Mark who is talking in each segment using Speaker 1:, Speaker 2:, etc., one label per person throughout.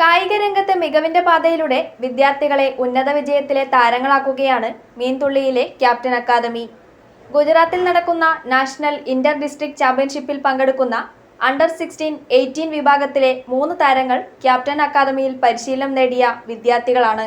Speaker 1: കായിക രംഗത്ത് മികവിന്റെ പാതയിലൂടെ വിദ്യാർത്ഥികളെ ഉന്നത വിജയത്തിലെ താരങ്ങളാക്കുകയാണ് മീൻതുള്ളിയിലെ ക്യാപ്റ്റൻ അക്കാദമി. ഗുജറാത്തിൽ നടക്കുന്ന നാഷണൽ ഇന്റർ ഡിസ്ട്രിക്ട് ചാമ്പ്യൻഷിപ്പിൽ പങ്കെടുക്കുന്ന അണ്ടർ സിക്സ്റ്റീൻ എയ്റ്റീൻ വിഭാഗത്തിലെ മൂന്ന് താരങ്ങൾ ക്യാപ്റ്റൻ അക്കാദമിയിൽ പരിശീലനം നേടിയ വിദ്യാർത്ഥികളാണ്.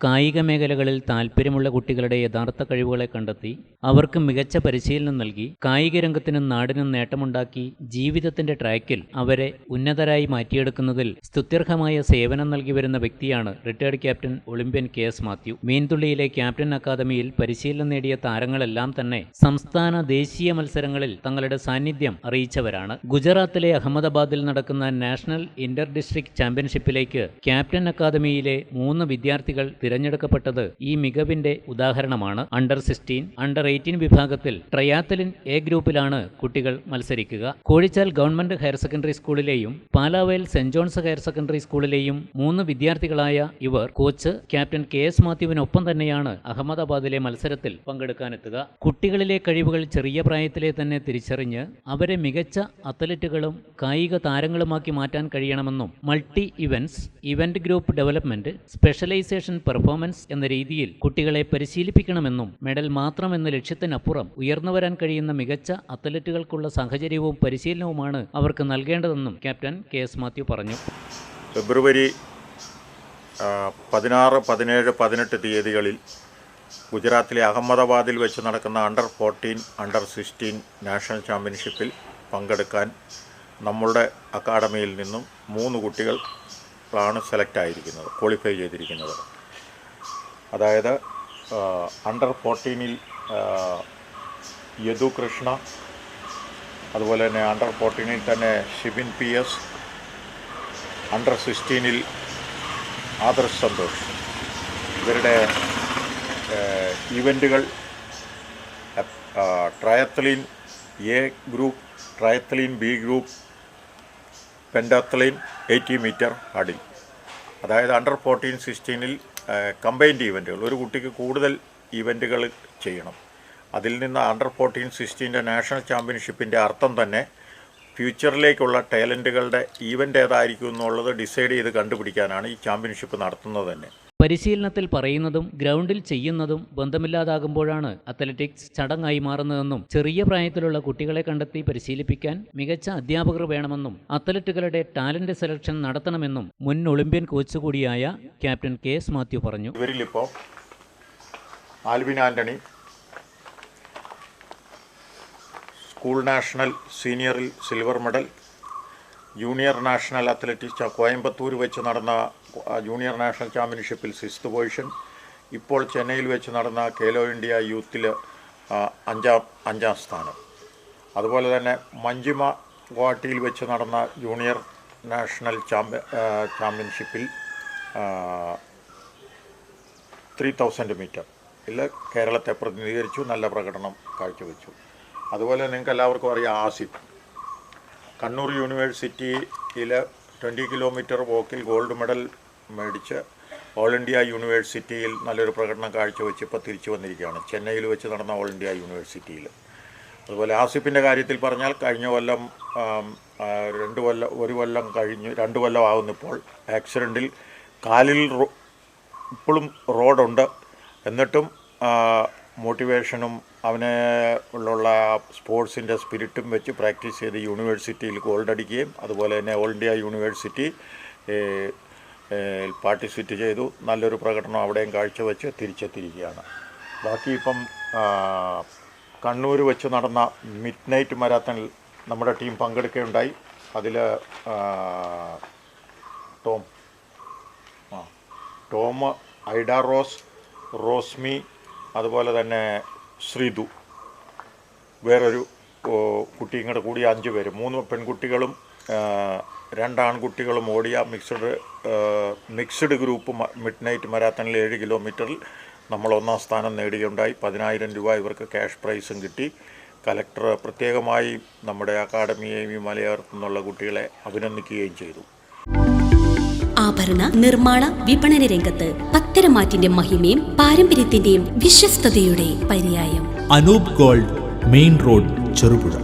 Speaker 2: കായിക മേഖലകളിൽ താൽപ്പര്യമുള്ള കുട്ടികളുടെ യഥാർത്ഥ കഴിവുകളെ കണ്ടെത്തി അവർക്ക് മികച്ച പരിശീലനം നൽകി കായിക രംഗത്തിനും നാടിനും നേട്ടമുണ്ടാക്കി ജീവിതത്തിന്റെ ട്രാക്കിൽ അവരെ ഉന്നതരായി മാറ്റിയെടുക്കുന്നതിൽ സ്തുത്യർഹമായ സേവനം നൽകി വരുന്ന വ്യക്തിയാണ് retired captain olympian K S Mathew. മീൻതുള്ളിയിലെ captain അക്കാദമിയിൽ പരിശീലനം നേടിയ താരങ്ങളെല്ലാം തന്നെ സംസ്ഥാന ദേശീയ മത്സരങ്ങളിൽ തങ്ങളുടെ സാന്നിധ്യം അറിയിച്ചവരാണ്. ഗുജറാത്തിലെ അഹമ്മദാബാദിൽ നടക്കുന്ന നാഷണൽ ഇന്റർ ഡിസ്ട്രിക്ട് ചാമ്പ്യൻഷിപ്പിലേക്ക് ക്യാപ്റ്റൻ അക്കാദമിയിലെ മൂന്ന് വിദ്യാർത്ഥികൾ തിരഞ്ഞെടുക്കപ്പെട്ടത് ഈ മികവിന്റെ ഉദാഹരണമാണ് അണ്ടർ സിക്സ്റ്റീൻ അണ്ടർ എയ്റ്റീൻ വിഭാഗത്തിൽ ട്രയാത്തലിൻ എ ഗ്രൂപ്പിലാണ് കുട്ടികൾ മത്സരിക്കുക. Kozhichal government higher secondary സ്കൂളിലെയും Palavayal saint John's higher secondary സ്കൂളിലെയും മൂന്ന് വിദ്യാർത്ഥികളായ ഇവർ കോച്ച് ക്യാപ്റ്റൻ കെ എസ് മാത്യുവിനൊപ്പം തന്നെയാണ് അഹമ്മദാബാദിലെ മത്സരത്തിൽ പങ്കെടുക്കാനെത്തുക. കുട്ടികളിലെ കഴിവുകൾ ചെറിയ പ്രായത്തിലെ തന്നെ തിരിച്ചറിഞ്ഞ് അവരെ മികച്ച അത്ലറ്റുകളും കായിക താരങ്ങളുമാക്കി മാറ്റാൻ കഴിയണമെന്നും multi events event group development specialization performance എന്ന രീതിയിൽ കുട്ടികളെ പരിശീലിപ്പിക്കണമെന്നും മെഡൽ മാത്രം എന്ന ലക്ഷ്യത്തിനപ്പുറം ഉയർന്നു വരാൻ കഴിയുന്ന മികച്ച അത്ലറ്റുകൾക്കുള്ള സാഹചര്യവും പരിശീലനവുമാണ് അവർക്ക് നൽകേണ്ടതെന്നും ക്യാപ്റ്റൻ കെ എസ് മാത്യു പറഞ്ഞു.
Speaker 3: ഫെബ്രുവരി പതിനാറ് പതിനേഴ് പതിനെട്ട് തീയതികളിൽ ഗുജറാത്തിലെ അഹമ്മദാബാദിൽ വെച്ച് നടക്കുന്ന under fourteen under sixteen national ചാമ്പ്യൻഷിപ്പിൽ പങ്കെടുക്കാൻ നമ്മളുടെ അക്കാഡമിയിൽ നിന്നും മൂന്ന് കുട്ടികൾ ആണ് സെലക്ട് ആയിരിക്കുന്നത് ക്വാളിഫൈ ചെയ്തിരിക്കുന്നത്. അതായത് അണ്ടർ ഫോർട്ടീനിൽ യദു കൃഷ്ണ അതുപോലെ തന്നെ അണ്ടർ ഫോർട്ടീനിൽ തന്നെ ഷിബിൻ പി എസ് അണ്ടർ സിക്സ്റ്റീനിൽ ആദർശ് സന്തോഷ്. ഇവരുടെ ഈവന്റുകൾ triathlon A group triathlon B group pentathlon eighty metre hurdle അതായത് അണ്ടർ ഫോർട്ടീൻ സിക്സ്റ്റീനിൽ കമ്പൈൻഡ് ഈവന്റുകൾ ഒരു കുട്ടിക്ക് കൂടുതൽ ഈവന്റുകൾ ചെയ്യണം. അതിൽ നിന്ന് അണ്ടർ ഫോർട്ടീൻ സിക്സ്റ്റീന്റെ നാഷണൽ ചാമ്പ്യൻഷിപ്പിന്റെ അർത്ഥം തന്നെ ഫ്യൂച്ചറിലേക്കുള്ള ടാലന്റുകളുടെ ഈവന്റ് ഏതായിരിക്കും എന്നുള്ളത് ഡിസൈഡ് ചെയ്ത് കണ്ടുപിടിക്കാനാണ് ഈ ചാമ്പ്യൻഷിപ്പ് നടത്തുന്നത് തന്നെ.
Speaker 2: പരിശീലനത്തിൽ പറയുന്നതും ഗ്രൗണ്ടിൽ ചെയ്യുന്നതും ബന്ധമില്ലാതാകുമ്പോഴാണ് അത്ലറ്റിക്സ് ചടങ്ങായി മാറുന്നതെന്നും ചെറിയ പ്രായത്തിലുള്ള കുട്ടികളെ കണ്ടെത്തി പരിശീലിപ്പിക്കാൻ മികച്ച അധ്യാപകർ വേണമെന്നും അത്ലറ്റുകളുടെ ടാലന്റ് സെലക്ഷൻ നടത്തണമെന്നും മുൻ ഒളിമ്പ്യൻ കോച്ച് കൂടിയായ ക്യാപ്റ്റൻ കെ എസ് മാത്യു പറഞ്ഞു.
Speaker 3: ഇവരിലിപ്പോൾ Alvin Antony school national സീനിയറിൽ silver medal junior national athletics Coimbatore വെച്ച് നടന്ന ജൂനിയർ നാഷണൽ ചാമ്പ്യൻഷിപ്പിൽ സിക്സ്ത് പൊസിഷൻ. ഇപ്പോൾ ചെന്നൈയിൽ വെച്ച് നടന്ന കേലോ ഇന്ത്യ യൂത്തിൽ അഞ്ചാം അഞ്ചാം സ്ഥാനം. അതുപോലെ തന്നെ മഞ്ജിമ ഗുവാഹട്ടിയിൽ വെച്ച് നടന്ന ജൂനിയർ നാഷണൽ ചാമ്പ്യ ചാമ്പ്യൻഷിപ്പിൽ ത്രീ തൗസൻഡ് മീറ്റർ ഇതിൽ കേരളത്തെ പ്രതിനിധീകരിച്ചു നല്ല പ്രകടനം കാഴ്ചവെച്ചു. അതുപോലെ നിങ്ങൾക്ക് എല്ലാവർക്കും അറിയാം ആസിഫ്. കണ്ണൂർ യൂണിവേഴ്സിറ്റിയിൽ ട്വന്റി കിലോമീറ്റർ വോക്കിൽ ഗോൾഡ് മെഡൽ മേടിച്ച് ഓൾ ഇന്ത്യ യൂണിവേഴ്സിറ്റിയിൽ നല്ലൊരു പ്രകടനം കാഴ്ചവെച്ച് ഇപ്പോൾ തിരിച്ചു വന്നിരിക്കുകയാണ്. ചെന്നൈയിൽ വെച്ച് നടന്ന ഓൾ ഇന്ത്യ യൂണിവേഴ്സിറ്റിയിൽ. അതുപോലെ ആസിഫിന്റെ കാര്യത്തിൽ പറഞ്ഞാൽ കഴിഞ്ഞ കൊല്ലം രണ്ട് കൊല്ലം ഒരു കൊല്ലം കഴിഞ്ഞ് രണ്ട് കൊല്ലം ആകുന്നിപ്പോൾ ആക്സിഡന്റിൽ കാലിൽ ഇപ്പോഴും റോഡുണ്ട്. എന്നിട്ടും മോട്ടിവേഷനും അവനെ ഉള്ള സ്പോർട്സിന്റെ സ്പിരിറ്റും വെച്ച് പ്രാക്ടീസ് ചെയ്ത് യൂണിവേഴ്സിറ്റിയിൽ ഗോൾഡ് അടിക്കുകയും അതുപോലെ തന്നെ ഓൾ ഇന്ത്യ യൂണിവേഴ്സിറ്റി പാർട്ടിസിപ്പേറ്റ് ചെയ്തു. നല്ലൊരു പ്രകടനം അവിടെയും കാഴ്ചവെച്ച് തിരിച്ചെത്തിയിരിക്കുകയാണ്. ബാക്കി ഇപ്പം കണ്ണൂർ വെച്ച് നടന്ന മിഡ് നൈറ്റ് മരാത്തണിൽ നമ്മുടെ ടീം പങ്കെടുക്കുകയുണ്ടായി. അതിൽ ടോം ആ ടോം ഐഡ റോസ് റോസ്മി അതുപോലെ തന്നെ ശ്രീതു വേറൊരു കുട്ടിയും കൂടെ കൂടി അഞ്ച് പേര്. മൂന്ന് പെൺകുട്ടികളും ആ, രണ്ട് ആൺകുട്ടികളും ഓടിയ mixed mixed group midnight മരാത്തണിൽ ഏഴ് കിലോമീറ്ററിൽ നമ്മൾ ഒന്നാം സ്ഥാനം നേടുകയുണ്ടായി. പതിനായിരം രൂപ ഇവർക്ക് ക്യാഷ് പ്രൈസും കിട്ടി. കലക്ടർ പ്രത്യേകമായി നമ്മുടെ അക്കാഡമിയെയും ഈ നിന്നുള്ള കുട്ടികളെ അഭിനന്ദിക്കുകയും ചെയ്തു.
Speaker 4: ആഭരണ നിർമ്മാണ വിപണന രംഗത്ത് പത്തരമാറ്റിന്റെ മഹിമയും പാരമ്പര്യത്തിന്റെയും വിശ്വസ്തയുടെ പര്യായം.
Speaker 5: Anoop gold main road Cherupuzha.